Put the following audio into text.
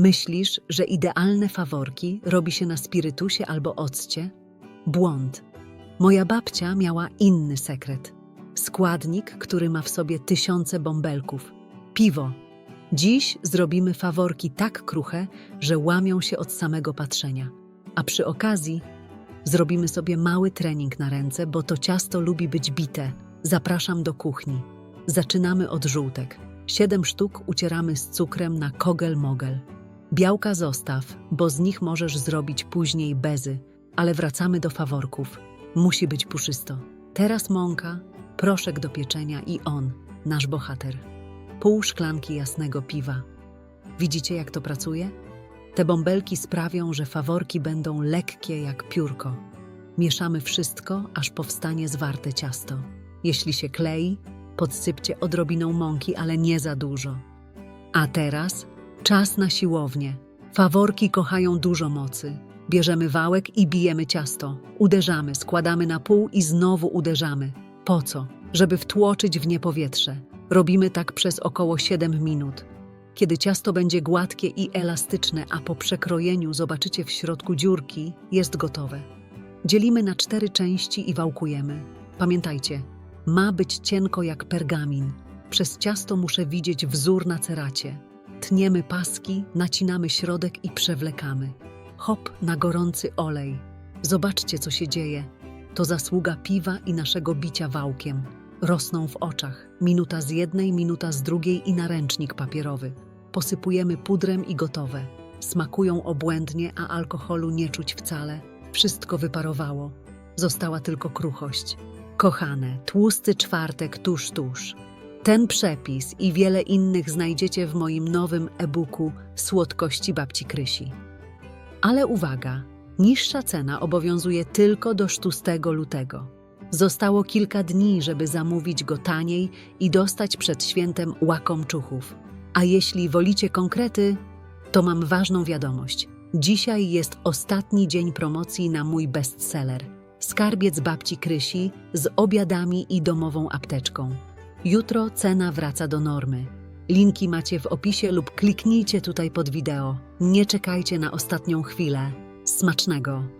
Myślisz, że idealne faworki robi się na spirytusie albo occie? Błąd. Moja babcia miała inny sekret. Składnik, który ma w sobie tysiące bąbelków. Piwo. Dziś zrobimy faworki tak kruche, że łamią się od samego patrzenia. A przy okazji zrobimy sobie mały trening na ręce, bo to ciasto lubi być bite. Zapraszam do kuchni. Zaczynamy od żółtek. Siedem sztuk ucieramy z cukrem na kogel-mogel. Białka zostaw, bo z nich możesz zrobić później bezy, ale wracamy do faworków. Musi być puszysto. Teraz mąka, proszek do pieczenia i on, nasz bohater. Pół szklanki jasnego piwa. Widzicie, jak to pracuje? Te bąbelki sprawią, że faworki będą lekkie jak piórko. Mieszamy wszystko, aż powstanie zwarte ciasto. Jeśli się klei, podsypcie odrobiną mąki, ale nie za dużo. A teraz czas na siłownię. Faworki kochają dużo mocy. Bierzemy wałek i bijemy ciasto. Uderzamy, składamy na pół i znowu uderzamy. Po co? Żeby wtłoczyć w nie powietrze. Robimy tak przez około 7 minut. Kiedy ciasto będzie gładkie i elastyczne, a po przekrojeniu zobaczycie w środku dziurki, jest gotowe. Dzielimy na cztery części i wałkujemy. Pamiętajcie, ma być cienko jak pergamin. Przez ciasto muszę widzieć wzór na ceracie. Tniemy paski, nacinamy środek i przewlekamy. Hop na gorący olej. Zobaczcie, co się dzieje. To zasługa piwa i naszego bicia wałkiem. Rosną w oczach. Minuta z jednej, minuta z drugiej i naręcznik papierowy. Posypujemy pudrem i gotowe. Smakują obłędnie, a alkoholu nie czuć wcale. Wszystko wyparowało. Została tylko kruchość. Kochane, tłusty czwartek tuż, tuż. Ten przepis i wiele innych znajdziecie w moim nowym e-booku Słodkości babci Krysi. Ale uwaga, niższa cena obowiązuje tylko do 6 lutego. Zostało kilka dni, żeby zamówić go taniej i dostać przed świętem łakomczuchów. A jeśli wolicie konkrety, to mam ważną wiadomość. Dzisiaj jest ostatni dzień promocji na mój bestseller Skarbiec babci Krysi z obiadami i domową apteczką. Jutro cena wraca do normy. Linki macie w opisie lub kliknijcie tutaj pod wideo. Nie czekajcie na ostatnią chwilę. Smacznego!